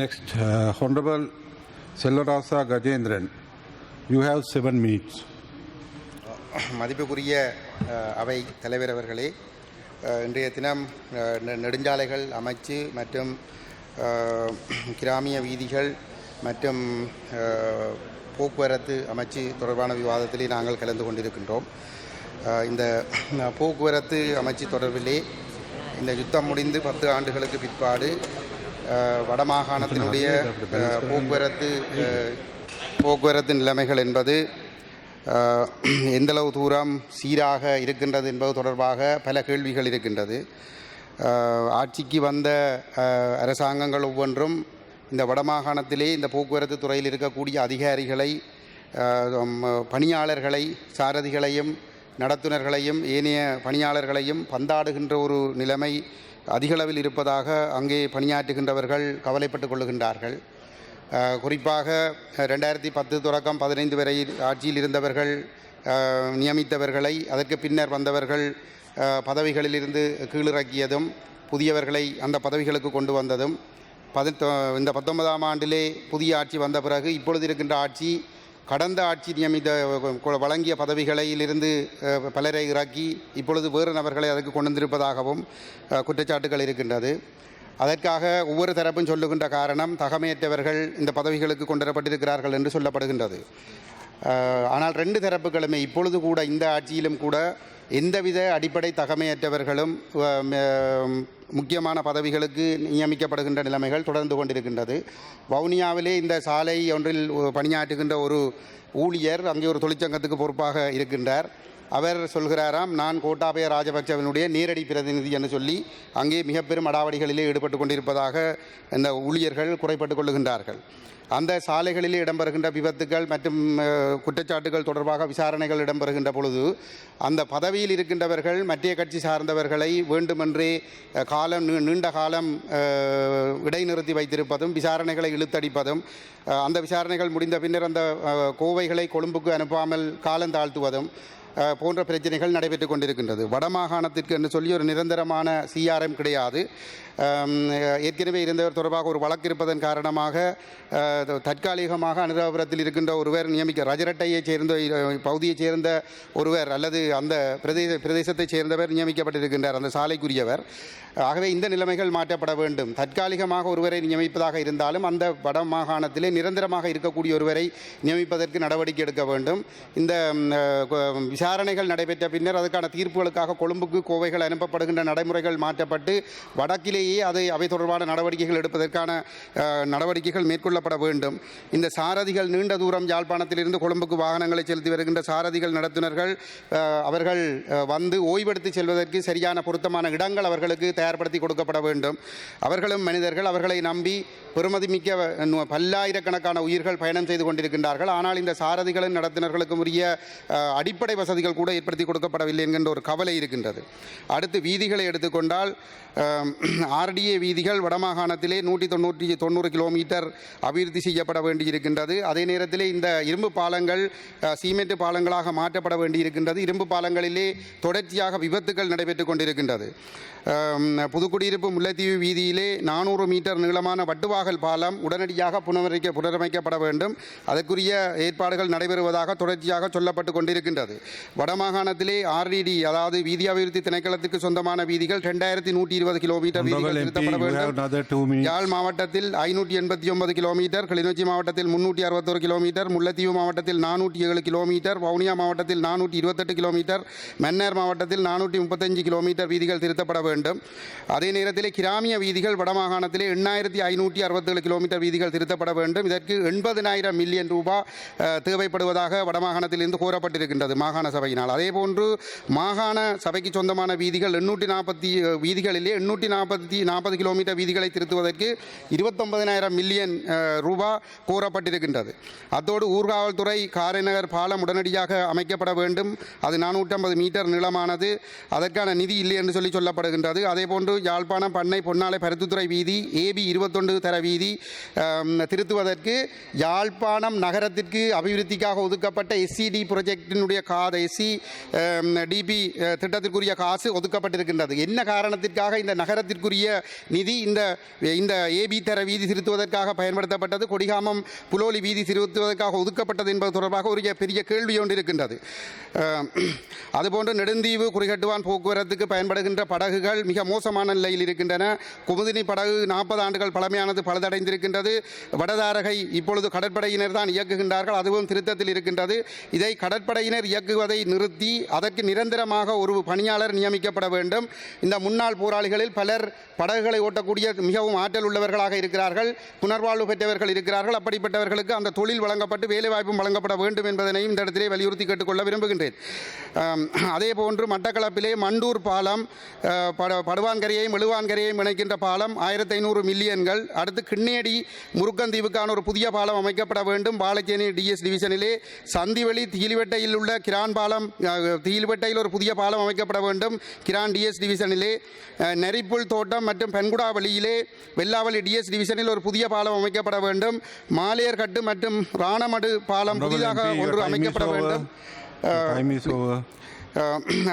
Next, uh, Honorable Selvarasa Gajendran you have seven minutes மதிப்புக்குரிய uh, அவை தலைவர் அவர்களே uh, இன்றைய தினம் uh, நெடுஞ்சாலைகள் அமைச்சு மற்றும் கிராமிய வீதிகள் மற்றும் போக்குவரத்து அமைச்சு தொடர்பான விவாதத்திலே நாங்கள் கலந்து கொண்டிருக்கின்றோம். இந்த போக்குவரத்து அமைச்சு தொடர்பிலே இந்த யுத்தம் முடிந்து பத்து ஆண்டுகளுக்கு பிற்பாடு வடமாகாணத்தினுடைய போக்குவரத்து போக்குவரத்து நிலைமைகள் என்பது எந்தளவு தூரம் சீராக இருக்கின்றது என்பது தொடர்பாக பல கேள்விகள் இருக்கின்றது. ஆட்சிக்கு வந்த அரசாங்கங்கள் ஒவ்வொன்றும் இந்த வடமாகாணத்திலே இந்த போக்குவரத்து துறையில் இருக்கக்கூடிய அதிகாரிகளை பணியாளர்களை சாரதிகளையும் நடத்துனர்களையும் ஏனைய பணியாளர்களையும் பந்தாடுகின்ற ஒரு நிலைமை அதிகளவில் இருப்பதாக அங்கே பணியாற்றுகின்றவர்கள் கவலைப்பட்டு கொள்ளுகின்றார்கள். குறிப்பாக ரெண்டாயிரத்தி பத்து தொடக்கம் பதினைந்து வரை ஆட்சியில் இருந்தவர்கள் நியமித்தவர்களை அதற்கு பின்னர் வந்தவர்கள் பதவிகளிலிருந்து கீழிறக்கியதும் புதியவர்களை அந்த பதவிகளுக்கு கொண்டு வந்ததும் பதினெட்டு இந்த பத்தொன்பதாம் ஆண்டிலே புதிய ஆட்சி வந்த பிறகு இப்பொழுது இருக்கின்ற ஆட்சி கடந்த ஆட்சி நியமித்த வழங்கிய பதவிகளிலிருந்து பலரை இறக்கி இப்பொழுது வேறு நபர்களை அதற்கு கொண்டு வந்திருப்பதாகவும் குற்றச்சாட்டுகள் இருக்கின்றது. அதற்காக ஒவ்வொரு தரப்பும் சொல்லுகின்ற காரணம் தகமையற்றவர்கள் இந்த பதவிகளுக்கு கொண்டு வரப்பட்டிருக்கிறார்கள் என்று சொல்லப்படுகின்றது. ஆனால் ரெண்டு தரப்புகளுமே இப்பொழுது கூட இந்த ஆட்சியிலும் கூட எந்தவித அடிப்படை தகமையற்றவர்களும் முக்கியமான பதவிகளுக்கு நியமிக்கப்படுகின்ற நிலைமைகள் தொடர்ந்து கொண்டிருக்கின்றது. வவுனியாவிலே இந்த சாலை ஒன்றில் பணியாற்றுகின்ற ஒரு ஊழியர் அங்கே ஒரு தொழிற்சங்கத்துக்கு பொறுப்பாக இருக்கின்றார். அவர் சொல்கிறாராம் நான் கோட்டாபய ராஜபக்சவனுடைய நேரடி பிரதிநிதி என்று சொல்லி அங்கே மிக பெரும் அடாவடிகளிலே ஈடுபட்டு கொண்டிருப்பதாக இந்த ஊழியர்கள் குறைப்பட்டு கொள்ளுகின்றார்கள். அந்த சாலைகளில் இடம்பெறுகின்ற விபத்துகள் மற்றும் குற்றச்சாட்டுகள் தொடர்பாக விசாரணைகள் இடம்பெறுகின்ற பொழுது அந்த பதவியில் இருக்கின்றவர்கள் மத்திய கட்சி சார்ந்தவர்களை வேண்டுமென்றே காலம் நீ- நீண்ட காலம் இடைநிறுத்தி வைத்திருப்பதும் விசாரணைகளை இழுத்தடிப்பதும் அந்த விசாரணைகள் முடிந்த பின்னர் அந்த கோவைகளை கொழும்புக்கு அனுப்பாமல் காலம் தாழ்த்துவதும் போன்ற பிரச்சனைகள் நடைபெற்று கொண்டிருக்கின்றது. வடமாகாணத்திற்கு என்று சொல்லி ஒரு நிரந்தரமான சிஆர்எம் கிடையாது. ஏற்கனவே இருந்தவர் தொடர்பாக ஒரு வழக்கு இருப்பதன் காரணமாக தற்காலிகமாக அனுராபுரத்தில் இருக்கின்ற ஒருவர் நியமிக்க ரஜரட்டையைச் சேர்ந்த பகுதியைச் சேர்ந்த ஒருவர் அல்லது அந்த பிரதேச பிரதேசத்தைச் சேர்ந்தவர் நியமிக்கப்பட்டிருக்கின்றார் அந்த சாலைக்குரியவர். ஆகவே இந்த நிலைமைகள் மாற்றப்பட வேண்டும். தற்காலிகமாக ஒருவரை நியமிப்பதாக இருந்தாலும் அந்த வட மாகாணத்திலே நிரந்தரமாக இருக்கக்கூடிய ஒருவரை நியமிப்பதற்கு நடவடிக்கை எடுக்க வேண்டும். இந்த விசாரணைகள் நடைபெற்ற பின்னர் அதுக்கான தீர்ப்புகளுக்காக கொழும்புக்கு கோவைகள் அனுப்பப்படுகின்ற நடைமுறைகள் மாற்றப்பட்டு வடக்கிலேயே அதை அவை தொடர்பான நடவடிக்கைகள் எடுப்பதற்கான நடவடிக்கைகள் மேற்கொள்ளப்பட வேண்டும். இந்த சாரதிகள் நீண்ட தூரம் யாழ்ப்பாணத்திலிருந்து கொழும்புக்கு வாகனங்களை செலுத்தி வருகின்ற சாரதிகள் நடத்துனர்கள் அவர்கள் வந்து ஓய்வெடுத்து செல்வதற்கு சரியான பொருத்தமான இடங்கள் அவர்களுக்கு தயார்படுத்தி கொடுக்கப்பட வேண்டும். அவர்களும் மனிதர்கள் அவர்களை நம்பி பெருமதிமிக்க பல்லாயிரக்கணக்கான உயிர்கள் பயணம் செய்து கொண்டிருக்கின்றார்கள். ஆனால் இந்த சாரதிகளின் நடத்தினர்களுக்கு உரிய அடிப்படை வசதிகள் கூட ஏற்படுத்தி கொடுக்கப்படவில்லை என்கின்ற ஒரு கவலை இருக்கின்றது. அடுத்து வீதிகளை எடுத்துக்கொண்டால் ஆர்டிஏ வீதிகள் வடமாகாணத்திலே நூற்றி தொண்ணூற்றி தொண்ணூறு கிலோமீட்டர் அபிவிருத்தி செய்யப்பட வேண்டியிருக்கின்றது. அதே நேரத்திலே இந்த இரும்பு பாலங்கள் சீமெண்ட் பாலங்களாக மாற்றப்பட வேண்டியிருக்கின்றது. இரும்பு பாலங்களிலே தொடர்ச்சியாக விபத்துகள் நடைபெற்றுக் கொண்டிருக்கின்றது. புதுக்குடியிருப்பு முல்லைத்தீவு வீதியிலே நானூறு மீட்டர் நீளமான வட்டுவாகல் பாலம் உடனடியாக புனரமைக்க புனரமைக்கப்பட வேண்டும். அதற்குரிய ஏற்பாடுகள் நடைபெறுவதாக தொடர்ச்சியாக சொல்லப்பட்டு கொண்டிருக்கின்றது. வடமாகாணத்திலே ஆர்டிடி அதாவது வீதி அபிவிருத்தி திணைக்களத்துக்கு சொந்தமான வீதிகள் ரெண்டாயிரத்தி நூற்றி இருபது கிலோமீட்டர் வீதிகள் திருத்தப்பட வேண்டும். யாழ் மாவட்டத்தில் ஐநூற்றி எண்பத்தி ஒன்பது கிலோமீட்டர் கிளிநொச்சி மாவட்டத்தில் முன்னூற்றி அறுபத்தொரு கிலோமீட்டர் முல்லைத்தீவு மாவட்டத்தில் நானூற்றி ஏழு கிலோமீட்டர் வவுனியா மாவட்டத்தில் நானூற்றி இருபத்தெட்டு கிலோமீட்டர் மன்னார் மாவட்டத்தில் நானூற்றி முப்பத்தஞ்சு கிலோமீட்டர் வீதிகள் திருத்தப்பட வேண்டும். அதே நேரத்தில் கிராமிய வீதிகள் வடமாகாணத்திலே எண்ணாயிரத்தி ஐநூற்றி அறுபத்தேழு கிலோமீட்டர் வீதிகள் திருத்தப்பட வேண்டும். இதற்கு எண்பதினாயிரம் மில்லியன் ரூபாய் தேவைப்படுவதாக வடமாகாணத்திலிருந்து கோரப்பட்டிருக்கின்றது மாகாண சபையினால். அதேபோன்று மாகாண சபைக்கு சொந்தமான வீதிகள் எண்ணூற்றி நாற்பத்தி வீதிகளிலே எண்ணூற்றி நாற்பத்தி நாற்பது கிலோமீட்டர் வீதிகளை திருத்துவதற்கு இருபத்தொன்பதினாயிரம் மில்லியன் ரூபாய் கோரப்பட்டிருக்கின்றது. அத்தோடு ஊர்காவல்துறை காரைநகர் பாலம் உடனடியாக அமைக்கப்பட வேண்டும். அது நானூற்றம்பது மீட்டர் நீளமானது. அதற்கான நிதி இல்லை என்று சொல்லி சொல்லப்படுகின்றது. அதே போன்று யாழ்ப்பாணம் பண்ணை பொன்னாலை பருத்துத்துறை வீதி ஏபி இருபத்தொன்று தர வீதி திருத்துவதற்கு யாழ்ப்பாணம் நகரத்திற்கு அபிவிருத்திக்காக ஒதுக்கப்பட்ட எஸ்சிடி ப்ரொஜெக்டினுடைய காத எஸ்சி டிபி திட்டத்திற்குரிய காசு ஒதுக்கப்பட்டிருக்கின்றது. என்ன காரணத்திற்காக இந்த நகரத்திற்குரிய நிதி இந்த இந்த ஏபி தர வீதி திருத்துவதற்காக பயன்படுத்தப்பட்டது? கொடிகாமம் புலோலி வீதி திருத்துவதற்காக ஒதுக்கப்பட்டது என்பது தொடர்பாக ஒரு பெரிய கேள்வி ஒன்று இருக்கின்றது. அதுபோன்று நெடுந்தீவு குறிகட்டுவான் போக்குவரத்துக்கு பயன்படுகின்ற படகுகள் மிக மோசமான நிலையில் இருக்கின்றன. குமுதினி படகு நாற்பது ஆண்டுகள் பழமையானது பழுதடைந்திருக்கின்றது. வடதாரகை இப்பொழுது கடற்படையினர் தான் இயக்குகின்றார்கள். அதுவும் திருத்தத்தில் இருக்கின்றது. இதை கடற்படையினர் இயக்குவதை நிறுத்தி அதற்கு நிரந்தரமாக ஒரு பணியாளர் நியமிக்கப்பட வேண்டும். இந்த முன்னாள் போராளிகளில் பலர் படகுகளை ஓட்டக்கூடிய மிகவும் ஆற்றல் உள்ளவர்களாக இருக்கிறார்கள். புனர்வாழ்வு பெற்றவர்கள் இருக்கிறார்கள். அப்படிப்பட்டவர்களுக்கு அந்த தொழில் வழங்கப்பட்டு வேலைவாய்ப்பும் வழங்கப்பட வேண்டும் என்பதனையும் இந்த இடத்திலே வலியுறுத்தி கேட்டுக்கொள்ள விரும்புகின்றேன். அதே போன்று மட்டக்களப்பிலே மண்டூர் பாலம் படுவா பட படுவான்கரையையும் எழுவான்கரையையும் இணைக்கின்ற பாலம் ஆயிரத்தி ஐநூறு மில்லியன்கள். அடுத்து கிண்ணேடி முருக்கந்தீவுக்கான ஒரு புதிய பாலம் அமைக்கப்பட வேண்டும். பாலச்சேனி டிஎஸ் டிவிஷனிலே சந்திவெளி தீலிவட்டையில் உள்ள கிரான் பாலம் தீலிவட்டையில் ஒரு புதிய பாலம் அமைக்கப்பட வேண்டும். கிரான் டிஎஸ் டிவிஷனிலே நெரிப்புல் தோட்டம் மற்றும் பெண்குடாவளியிலே வெள்ளாவளி டிஎஸ் டிவிஷனில் ஒரு புதிய பாலம் அமைக்கப்பட வேண்டும். மாலையர்கட்டு மற்றும் ராணமடு பாலம் புதிதாக ஒன்று அமைக்கப்பட. வேண்டும்.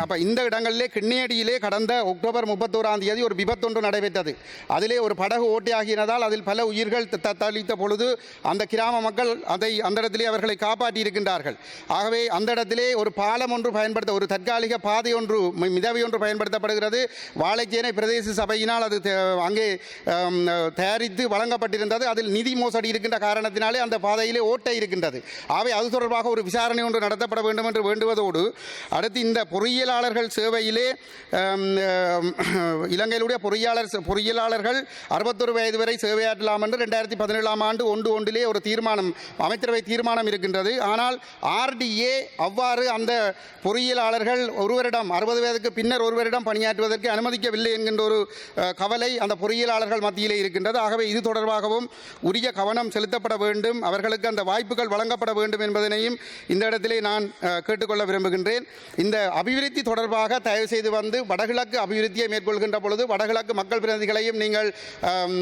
அப்போ இந்த இடங்களிலே கிண்ணியடியிலே கடந்த அக்டோபர் முப்பத்தோராம் தேதி ஒரு விபத்தொன்று நடைபெற்றது. அதிலே ஒரு படகு ஓட்டியாகினதால் அதில் பல உயிர்கள் த- தத்தளித்த பொழுது அந்த கிராம மக்கள் அதை அந்த இடத்திலே அவர்களை காப்பாற்றி இருக்கின்றார்கள். ஆகவே அந்த இடத்திலே ஒரு பாலம் ஒன்று பயன்படுத்த ஒரு தற்காலிக பாதை ஒன்று மிதவை ஒன்று பயன்படுத்தப்படுகிறது. வாழைச்சேனை பிரதேச சபையினால் அது அங்கே தயாரித்து வழங்கப்பட்டிருந்தது. அதில் நிதி மோசடி இருக்கின்ற காரணத்தினாலே அந்த பாதையிலே ஓட்டை இருக்கின்றது. ஆகவே அது தொடர்பாக ஒரு விசாரணை ஒன்று நடத்தப்பட வேண்டும் என்று வேண்டுவதோடு அடுத்து இந்த இந்த பொறியியலாளர்கள் சேவையிலே இலங்கையிலுடைய பொறியாளர் பொறியியலாளர்கள் அறுபத்தொரு வயது வரை சேவையாற்றலாம் என்று ரெண்டாயிரத்தி பதினேழாம் ஆண்டு ஒன்று ஒன்றிலே ஒரு தீர்மானம் அமைச்சரவை தீர்மானம் இருக்கின்றது. ஆனால் ஆர்டிஏ அவ்வாறு அந்த பொறியியலாளர்கள் ஒருவரிடம் அறுபது வயதுக்கு பின்னர் ஒருவரிடம் பணியாற்றுவதற்கு அனுமதிக்கவில்லை என்கின்ற ஒரு கவலை அந்த பொறியியலாளர்கள் மத்தியிலே இருக்கின்றது. ஆகவே இது தொடர்பாகவும் உரிய கவனம் செலுத்தப்பட வேண்டும் அவர்களுக்கு அந்த வாய்ப்புகள் வழங்கப்பட வேண்டும் என்பதனையும் இந்த இடத்திலே நான் கேட்டுக்கொள்ள விரும்புகின்றேன். இந்த அபிவிருத்தி தொடர்பாக தயவு செய்து வந்து வடகிழக்கு அபிவிருத்தியை மேற்கொள்கின்ற பொழுது வடகிழக்கு மக்கள் பிரதிநிதிகளையும் நீங்கள்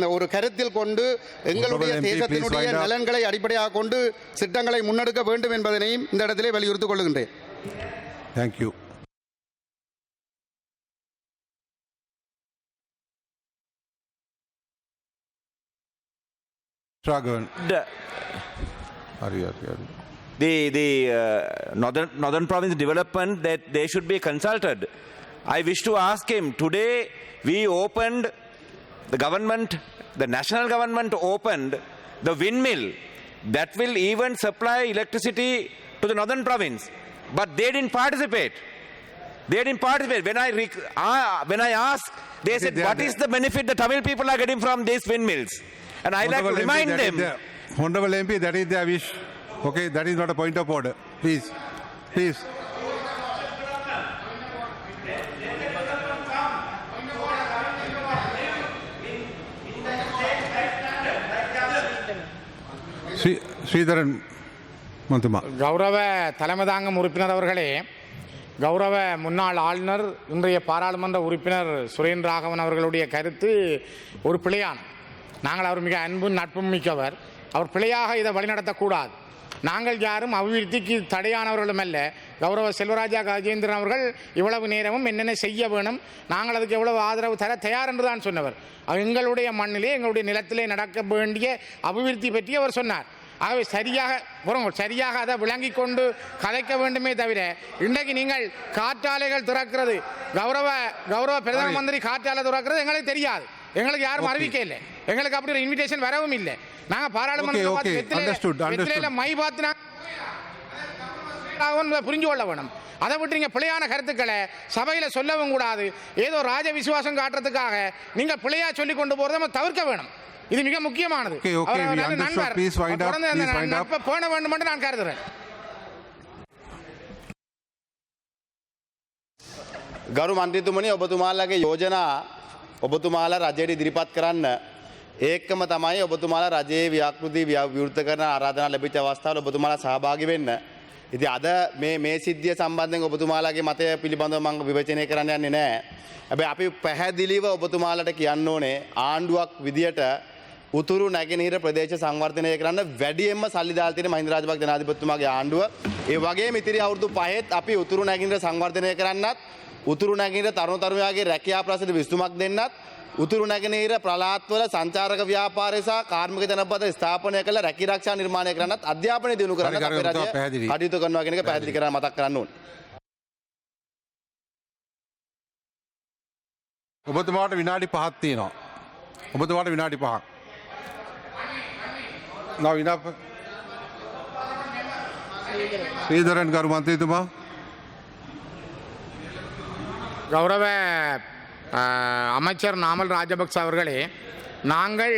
ஒரு கருத்தில் கொண்டு எங்களுடைய தேசத்தினுடைய. நலன்களை அடிப்படையாக கொண்டு திட்டங்களை முன்னெடுக்க வேண்டும் என்பதனையும் இந்த இடத்திலே வலியுறுத்திக் கொள்கின்றேன் Thank you. Dragon. The, the, uh, northern, northern province development that they should be consulted. I wish to ask him, today we opened, the government, the national government opened the windmill that will even supply electricity to the northern province. But they didn't participate. They didn't participate. When I, rec- uh, when I asked, they said, they what is the benefit the Tamil people are getting from these windmills? And I like to Honorable MP, remind them. Honorable MP, that is their wish. Okay, that is not a point of order. Please, please. Shri Sritharan மந்துமா கௌரவ தலைமை தாங்கும் உறுப்பினர் அவர்களே கௌரவ முன்னாள் ஆளுநர் இன்றைய பாராளுமன்ற உறுப்பினர் சுரேன் ராகவன் அவர்களுடைய கருத்து ஒரு பிழையான நாங்கள் அவர் மிக அன்பும் நட்பும் மிக்கவர் அவர் பிழையாக இதை வழிநடத்தக்கூடாது நாங்கள் யாரும் அபிவிருத்திக்கு தடையானவர்களும் அல்ல. கௌரவ செல்வராஜா கஜேந்திரன் அவர்கள் இவ்வளவு நேரமும் என்னென்ன செய்ய வேணும் நாங்கள் அதுக்கு எவ்வளவு ஆதரவு தர தயார் என்று தான் சொன்னவர். அவர் எங்களுடைய மண்ணிலே எங்களுடைய நிலத்திலே நடக்க வேண்டிய அபிவிருத்தி பற்றி அவர் சொன்னார். ஆகவே சரியாக பொறுங்க சரியாக அதை விளங்கி கொண்டு கதைக்க வேண்டுமே தவிர இன்றைக்கு நீங்கள் காற்றாலைகள் திறக்கிறது கௌரவ கௌரவ பிரதம மந்திரி காற்றாலை திறக்கிறது எங்களுக்கு தெரியாது. எங்களுக்கு யாரும் அறிவிக்க இல்லை எங்களுக்கு அப்படி ஒரு இன்விடேஷன் வரவும் இல்லை நாங்க Okay, பாராளுமன்ற okay. Understood, understood. மை பார்த்து நான் புரிஞ்சு கொள்ள வேணும் அதை விட்டு நீங்க பிழையான கருத்துக்களை சபையில சொல்லவும் கூடாது ஏதோ ராஜ விசுவாசம் காட்டுறதுக்காக நீங்க பிழையா சொல்லி கொண்டு போறதை நம்ம தவிர்க்க வேணும் இது மிக முக்கியமானது Okay, okay, அவர் we நல்ல understood. நண்பர் Please wind up, தொடர்ந்து அந்த please wind up. நட்பை பேண வேண்டும் என்று நான் கருதுறேன் ගරු මන්ත්‍රතුමනි ඔබතුමාලගේ යෝජනා ඔබතුමාලා රජයට ඉදිරිපත් කරන්න ඒකම තමයි ඔබතුමාලා රජයේ ව්‍යාකෘති ව්‍ය- විවෘත කරන ආරාධනා ලැබිච්ච අවස්ථාවල ඔබතුමාලා සහභාගී වෙන්න ඉති අද මේ මේ සිද්ධිය සම්බන්ධයෙන් ඔබතුමාලාගේ මතය පිළිබඳව මං විවචනය කරන්න යන්නේ නෑ. හැබැයි අපි පැහැදිලිව ඔබතුමාලට කියන්න ඕනේ ආණ්ඩුවක් විදියට උතුරු නැගෙනහිර ප්‍රදේශ සංවර්ධනය කරන්න වැඩියෙන්ම සල්ලි දාලා තියෙන මහින්ද රාජපක්ෂ ජනාධිපතිතුමාගේ ආණ්ඩුව. ඒ වගේම ඉතිරි අවුරුදු පහෙත් අපි උතුරු නැගෙනහිර සංවර්ධනය කරන්නත් උතුරු නැගෙනහිර තරුණ තරුණයාගේ රැකියා ප්‍රශ්නට විසඳුමක් දෙන්නත් උතුරු නැගෙනහිර ප්‍රලාත්වල සංචාරක ව්‍යාපාරය සහ කාර්මික ජනපද ස්ථාපනය කළ රැකී ආරක්ෂා නිර්මාණය කරන්නත් අධ්‍යාපනය දියුණු කරන්නත් හරි, අපේ රජය. කටයුතු කරනවා කියන එක පැහැදිලි කරලා මතක් කරන්න ඕනේ. ඔබතුමාට විනාඩි පහක් තියෙනවා. ඔබතුමාට විනාඩි පහක්. නව විනා ශ්‍රීධරන් ගරු මන්ත්‍රීතුමා கௌரவ அமைச்சர் நாமல் ராஜபக்ச அவர்களே நாங்கள்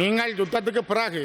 நீங்கள் யுத்தத்துக்கு பிறகு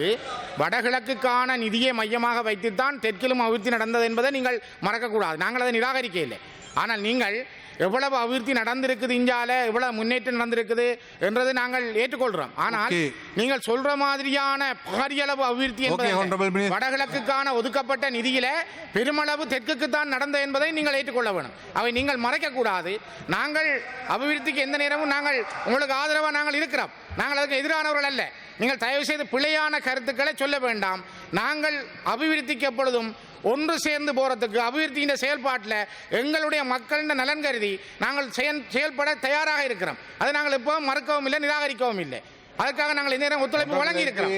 வடகிழக்குக்கான நிதியை மையமாக வைத்துத்தான் தெற்கிலும் அபிவிருத்தி நடந்தது என்பதை நீங்கள் மறக்கக்கூடாது. நாங்கள் அதை நிராகரிக்க இல்லை ஆனால் நீங்கள் எவ்வளவு அபிவிருத்தி நடந்திருக்குது இந்தியாவில் எவ்வளவு முன்னேற்றம் நடந்திருக்குது என்றதை நாங்கள் ஏற்றுக்கொள்கிறோம் ஆனால். நீங்கள் சொல்ற மாதிரியான பாரியளவு அபிவிருத்தி என்பது. வடகிழக்குக்கான ஒதுக்கப்பட்ட நிதியில பெருமளவு தெற்குக்கு தான் நடந்தது என்பதை நீங்கள் ஏற்றுக்கொள்ள வேணும். அவை நீங்கள் மறைக்கக்கூடாது. நாங்கள் அபிவிருத்திக்கு எந்த நேரமும் நாங்கள் உங்களுக்கு ஆதரவாக நாங்கள் இருக்கிறோம். நாங்கள் அதுக்கு எதிரானவர்கள் அல்ல. நீங்கள் தயவு செய்து பிழையான கருத்துக்களை சொல்ல வேண்டாம். நாங்கள் அபிவிருத்திக்கு எப்பொழுதும் ஒன்று சேர்ந்து போகிறதுக்கு அபிவிருத்தியின் செயல்பாட்டில் எங்களுடைய மக்களின் நலன் கருதி நாங்கள் செயல் செயல்பட தயாராக இருக்கிறோம். அதை நாங்கள் இப்போ மறக்கவும் இல்லை நிராகரிக்கவும் இல்லை. அதுக்காக நாங்கள் இந்நேரம் ஒத்துழைப்பு வழங்கி இருக்கிறோம்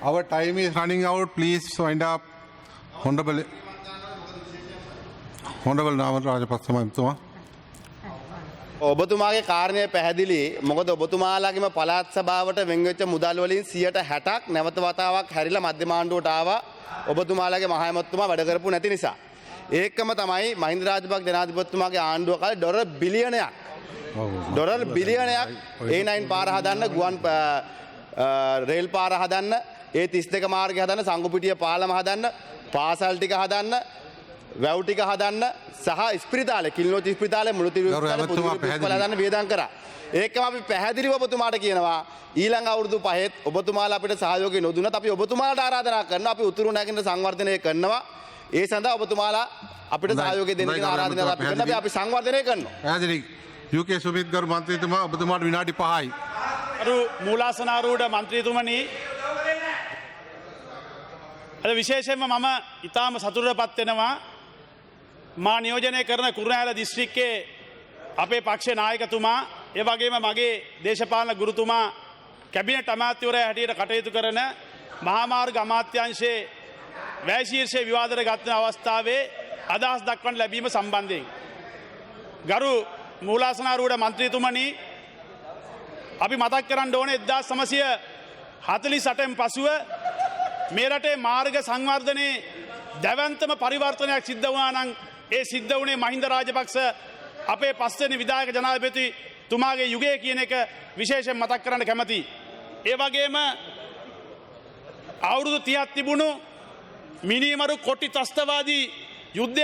our time is running out please wind up honourable honourable Namal ராஜபக்சமா ඔබතුමාගේ කාරණය පැහැදිලි. මොකද ඔබතුමාලාගේම පළාත් සභාවට වෙන්වෙච්ච මුදල් වලින් සියයට හැටක් නැවත වතාවක් හැරිලා මධ්‍යමාණ්ඩුවට ආවා. ඔබතුමාලාගේ මහමැතිතුමා වැඩ කරපු නැති නිසා. ඒකම තමයි මහින්ද රාජපක්ෂ ජනාධිපතිතුමාගේ ආණ්ඩුව කාලේ ඩොලර් බිලියනයක්. ඩොලර් බිලියනයක් ඒ9 පාර හදන්න ගුවන් අ, අ, රේල් පාර හදන්න ඒ 32 මාර්ගය හදන්න සංගුපිටිය පාලම හදන්න පාසල් ටික හදන්න වැව් ටික හදන්න සහ ස්පිරිතාලේ කිලිනොත් ස්පිරිතාලේ මුළු පුදුම පැහැදිලි. ඉස්පිරිතාල හදන්න වියදම් කරා. ඒකම අපි පැහැදිලිව ඔබතුමාට කියනවා ඊළඟ අවුරුදු පහෙත් ඔබතුමාලා අපිට සහයෝගය නොදුන්නත් අපි ඔබතුමාලට ආරාධනා කරනවා අපි උතුරු නැගෙනහිර සංවර්ධනය කරනවා. ඒ සඳහා ඔබතුමාලා අපිට. සහයෝගය දෙන්න හොඳයි, කියන ගෞරව ආරාධනාව අපි කරනවා. අපි- සංවර්ධනය කරනවා. පැහැදිලි. UK සුමිත් ගරු මන්ත්‍රීතුමා ඔබතුමාට විනාඩි පහයි. අරු මූලාසනාරූඩ මන්ත්‍රීතුමනි අද විශේෂයෙන්ම මම ඉතාම සතුරට පත්වෙනවා මා නියෝජනය කරන කුරුණෑල දිස්ත්‍රික්කේ අපේ පක්ෂ නායකතුමා ඒවගේම මගේ දේශපාලන ගුරුතුමා කැබිනට අමාත්‍යවරය හැටියට කටයුතු කරන මහාමාර්ග අමාත්‍යංශයේ වැෑශීර්ෂය විවාදර ගත්න අවස්ථාවේ අදහස් දක්වන්න ලැබීම සම්බන්ධයෙන්. ගරු මූලාසනාරූඩ මන්ත්‍රීතුමනී අපි මතක් කරන්න ඕන එදදා සමසය හතලි සටෙන් පසුව මේ රටේ මාර්ග සංවර්ධනයේ දැවන්තම පරිවර්තනයක් සිද්ධ වනානං ඒ සිද්ධ වනේ මහින්ද රාජපක්ෂ අපේ පස්සෙන විදායක ජනාධපති තුමාගේ යුගය කියන එක විශේෂෙන් මතක් කරන්න කැමති. ඒ වගේම අවුරුදු තියත් තිබුණු මිනිමරු කොටි ත්‍රස්තවාදී යුද්ධ